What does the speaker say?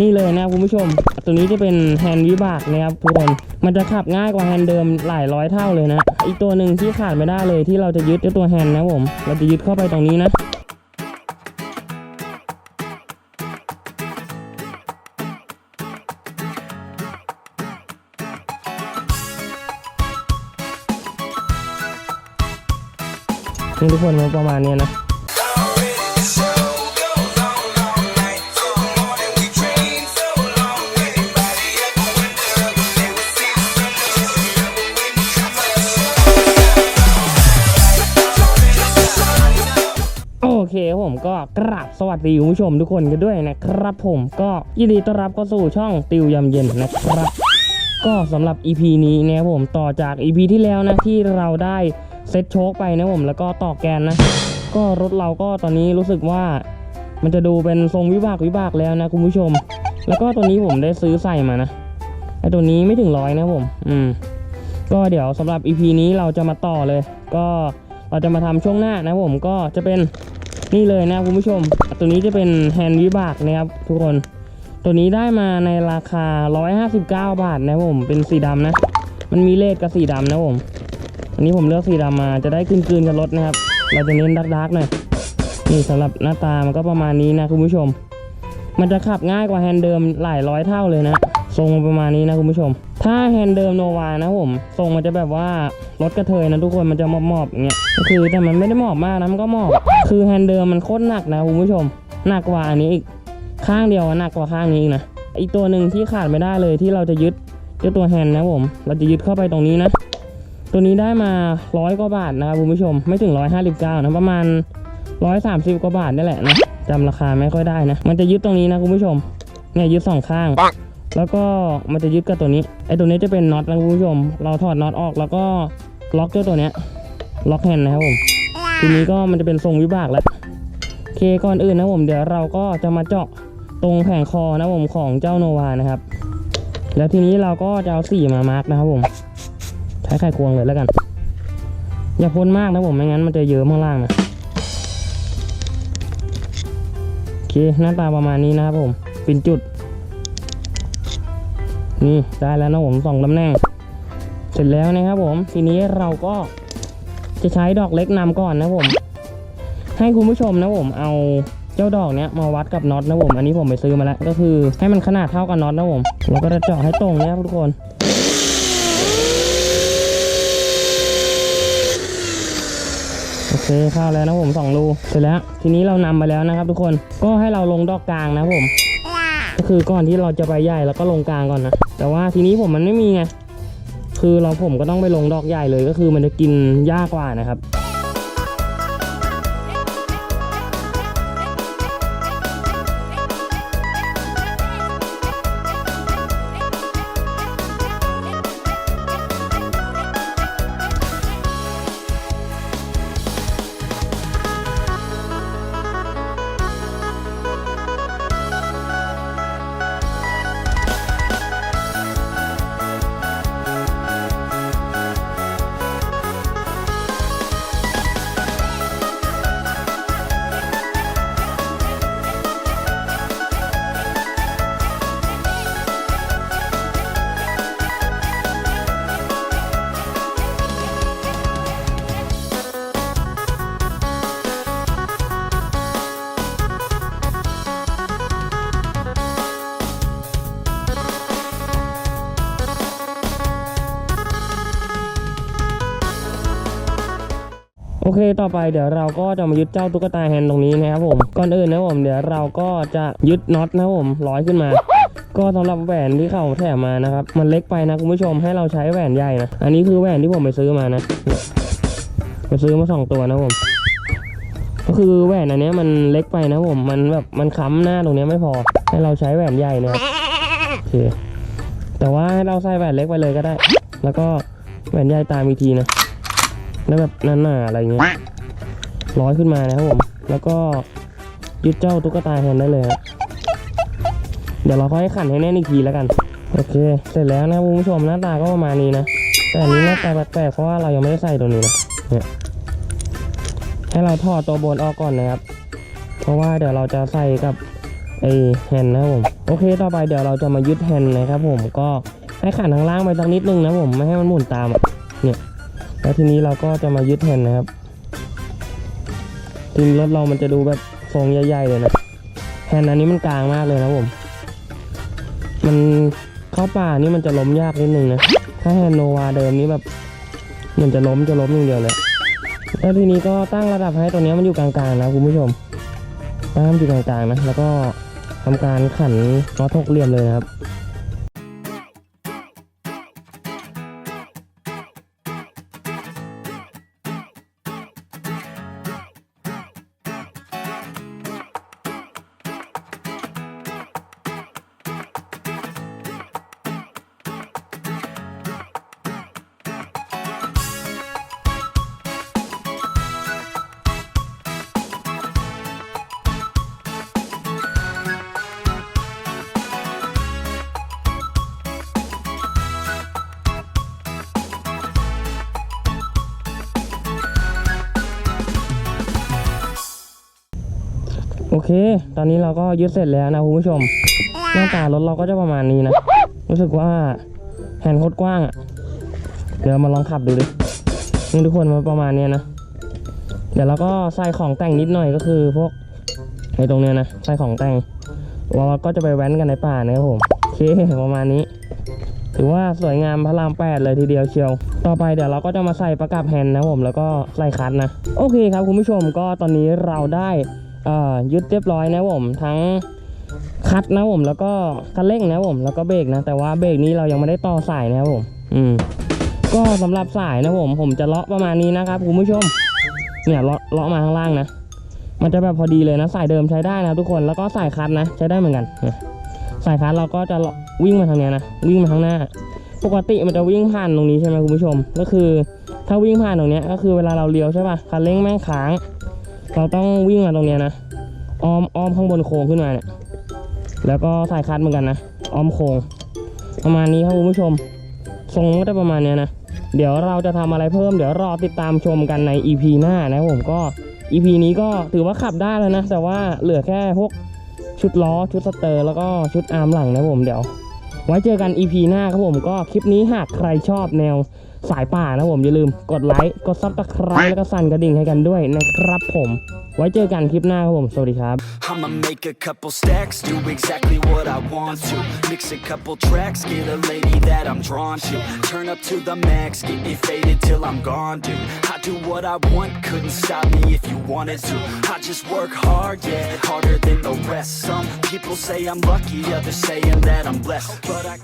นี่เลยนะคุณผู้ชม ตัวนี้จะเป็นแฮนด์วิบากนะครับทุกคน มันจะขับง่ายกว่าแฮนด์เดิมหลายร้อยเท่าเลยนะ อีกตัวหนึ่งที่ขาดไม่ได้เลยที่เราจะยึดก็ตัวแฮนด์นะผม เราจะยึดเข้าไปตรงนี้นะนี่ทุกคนมันประมาณนี้นะ ก็กราบสวัสดีคุณผู้ชมทุกคนกันด้วยนะครับผมก็ยินดีต้อนรับเข้าสู่ช่องติวยำเย็นนะครับ ก็สำหรับ EP นี้นะครับผมต่อจาก EP ที่แล้วนะที่เราได้เซ็ตโชคไปนะผมแล้วก็ต่อแกนนะ ก็รถเราก็ตอนนี้รู้สึกว่ามันจะดูเป็นทรงวิบากวิบากแล้วนะคุณผู้ชม แล้วก็ตัวนี้ผมได้ซื้อใส่มานะไอตัวนี้ไม่ถึงร้อยนะผม อืม ก็เดี๋ยวสำหรับ EP นี้เราจะมาต่อเลย ก็เราจะมาทำช่วงหน้านะผมก็จะเป็น นี่เลยนะคุณผู้ชม ตัวนี้จะเป็นแฮนด์วิบากนะครับทุกคน ตัวนี้ได้มาในราคา 159 บาทนะผม เป็นสีดำนะ มันมีเลขกับสีดำนะผม อันนี้ผมเลือกสีดำมาจะได้กลืนๆกับรถนะครับ เราจะเน้นดาร์กๆหน่อย นี่สำหรับหน้าตามันก็ประมาณนี้นะคุณผู้ชม มันจะขับง่ายกว่าแฮนด์เดิมหลายร้อยเท่าเลยนะ ทรงประมาณนี้นะคุณผู้ชม ถ้าแฮนด์เดิมโนวานะผม ทรงมันจะแบบว่ารถกระเทยนะทุกคนมันจะมอบๆอย่างเงี้ยคือแต่มันไม่ได้มอบมากนะมันก็มอบ คือแฮนด์เดิมมันโคตรหนักนะคุณผู้ชม หนักกว่าอันนี้อีก ข้างเดียวอะหนักกว่าข้างนี้อีกนะ อีกตัวหนึ่งที่ขาดไม่ได้เลยที่เราจะยึดเจ้าตัวแฮนด์นะผม เราจะยึดเข้าไปตรงนี้นะ ตัวนี้ได้มาร้อยกว่าบาทนะครับคุณผู้ชม ไม่ถึงร้อยห้าสิบเก้านะประมาณร้อยสามสิบกว่าบาทนี่แหละนะจำราคาไม่ค่อยได้นะ มันจะยึดตรงนี้นะคุณผู้ชม เนี่ยยึดสองข้าง แล้วก็มันจะยึดกับตัวนี้ไอ้ตัวนี้จะเป็นน็อตนะคุณผู้ชม เราถอดน็อตออกแล้วก็ล็อกเจ้าตัวเนี้ยล็อกแฮนด์นะครับผมทีนี้ก็มันจะเป็นทรงวิบากแล้วเคก่อนอื่นนะผมเดี๋ยวเราก็จะมาเจาะตรงแผงคอนะผมของเจ้าโนวานะครับ แล้วทีนี้เราก็จะเอาสีมามาร์กนะครับผม ใช้ไข่ควงเลยแล้วกัน อย่าพ่นมากนะผมไม่งั้นมันจะเยิ้มข้างล่างนะโอเคหน้าตาประมาณนี้นะครับผมเป็นจุด นี่ได้แล้วนะผมสองตำแหน่ง เสร็จแล้วนะครับผม ทีนี้เราก็จะใช้ดอกเล็กนำก่อนนะผม ให้คุณผู้ชมนะผมเอาเจ้าดอกเนี้ยมาวัดกับน็อตนะผม อันนี้ผมไปซื้อมาแล้ว ก็คือให้มันขนาดเท่ากับน็อตนะผมเราก็จะเจาะให้ตรงนะครับทุกคนโอเคเข้าแล้วนะผมสองรูเสร็จแล้ว ทีนี้เรานำไปแล้วนะครับ ทุกคนก็ให้เราลงดอกกลางนะผม คือก่อนที่เราจะไปใหญ่แล้วก็ลงกลางก่อนนะ แต่ว่าทีนี้ผมมันไม่มีไง คือเราผมก็ต้องไปลงดอกใหญ่เลยก็คือมันจะกินยากกว่านะครับ โอเคต่อไปเดี๋ยวเราก็จะมายึดเจ้าตุ๊กตาแฮนด์ตรงนี้นะครับผมก่อนอื่นนะผมเดี๋ยวเราก็จะยึดน็อตนะผมร้อยขึ้นมา ก็สำหรับแหวนที่เขาแถมมานะครับมันเล็กไปนะคุณผู้ชมให้เราใช้แหวนใหญ่นะอันนี้คือแหวนที่ผมไปซื้อมานะเนี่ยไปซื้อมาสองตัวนะผมก็คือแหวนอันนี้มันเล็กไปนะผมมันแบบมันค้ำหน้าตรงนี้ไม่พอ ให้เราใช้แหวนใหญ่นะครับโอเคแต่ว่าให้เราใส่แหวนเล็กไปเลยก็ได้ แล้วก็แหวนใหญ่ตามอีกทีนะ แล้วแบบหนาๆอะไรเงี้ยร้อยขึ้นมานะครับผมแล้วก็ยึดเจ้าตุ๊กตาแทนได้เลยฮะเดี๋ยวเราค่อยขันให้แน่นอีกทีแล้วกัน โอเค เสร็จแล้วนะคุณผู้ชมหน้าตาก็ประมาณนี้นะ แต่อันนี้หน้าตาแปลกๆเพราะว่าเรายังไม่ได้ใส่ตัวนี้นะเนี่ยให้เราถอดตัวบนออกก่อนนะครับ เพราะว่าเดี๋ยวเราจะใส่กับไอแฮนด์นะครับผมโอเค ต่อไปเดี๋ยวเราจะมายึดแฮนด์นะครับผมก็ให้ขันทางล่างไปสักนิดนึงนะผมไม่ให้มันหมุนตามอะเนี่ย แล้วทีนี้เราก็จะมายึดแฮนด์นะครับทีนี้รถเรามันจะดูแบบทรงใหญ่ๆเลยนะแฮนด์อันนี้มันกลางมากเลยนะผม มันเข้าป่านี่มันจะล้มยากนิดนึงนะ ถ้าแฮนด์โนวาเดิมนี้แบบ มันจะล้มจะล้มอย่างเดียวเลยแล้วทีนี้ก็ตั้งระดับให้ตัวนี้มันอยู่กลางๆนะคุณผู้ชมตั้งอยู่กลางๆนะ แล้วก็ทำการขันน็อตหกเหลี่ยมเลยนะครับ โอเค ตอนนี้เราก็ยึดเสร็จแล้วนะคุณผู้ชม หน้าตารถเราก็จะประมาณนี้นะ รู้สึกว่าแฮนด์โคตรกว้างอะ่ะ เดี๋ยวมาลองขับดูดิ นี่ทุกคนมันประมาณเนี้นะ เดี๋ยวเราก็ใส่ของแต่งนิดหน่อยก็คือพวกไอ้ตรงเนี้ยนะใส่ของแต่ง เราก็จะไปแว้นกันในป่านะครับผมโอเคประมาณนี้ ถือว่าสวยงามพระรามแปดเลยทีเดียวเชียว ต่อไปเดี๋ยวเราก็จะมาใส่ประกับแฮนด์นะผมแล้วก็ใส่คัทนะ โอเคครับคุณผู้ชมก็ตอนนี้เราได้ ยึดเรียบร้อยนะผมทั้งคัทนะผมแล้วก็คันเร่งนะผมแล้วก็เบรกนะ แต่ว่าเบรกนี้เรายังไม่ได้ต่อสายนะผม อืม ก็สำหรับสายนะผม ผมจะเลาะประมาณนี้นะครับคุณผู้ชม เนี่ยเลาะเลาะมาข้างล่างนะมันจะแบบพอดีเลยนะสายเดิมใช้ได้นะทุกคนแล้วก็สายคัทนะ ใช้ได้เหมือนกันสายคัทเราก็จะวิ่งมาทางเนี้ยนะวิ่งมาข้างหน้า ปกติมันจะวิ่งผ่านตรงนี้ใช่ไหมคุณผู้ชม ก็คือ ถ้าวิ่งผ่านตรงเนี้ยก็คือเวลาเราเลี้ยวใช่ป่ะคันเร่งแม่งค้าง เราต้องวิ่งมาตรงเนี้ยนะอ้อมอ้อมข้างบนโค้งขึ้นมาเนี่ยแล้วก็สายคัดเหมือนกันนะอ้อมโค้งประมาณนี้ครับคุณผู้ชมทรงก็จะประมาณเนี้ยนะเดี๋ยวเราจะทำอะไรเพิ่มเดี๋ยวรอติดตามชมกันใน EP หน้านะผมก็ EP นี้ก็ถือว่าขับได้แล้วนะ แต่ว่าเหลือแค่พวกชุดล้อชุดสเตอร์ แล้วก็ชุดอาร์มหลังนะผมเดี๋ยว ไว้เจอกัน EP หน้าครับผมก็คลิปนี้หากใครชอบแนวสายป่านะผมอย่าลืมกดไลค์กดซับสไครต์แล้วก็สั่นกระดิ่งให้กันด้วยนะครับผม ไว้เจอกันคลิปหน้าครับผม สวัสดีครับ I'ma make a couple stacks, do exactly what I want to. Mix a couple tracks, get a lady that I'm drawn to. Turn up to the max, get me faded till I'm gone, dude. I do what I want, couldn't stop me if you wanted to. I just work hard, yeah, harder than the rest. Some people say I'm lucky, others saying that I'm blessed, but I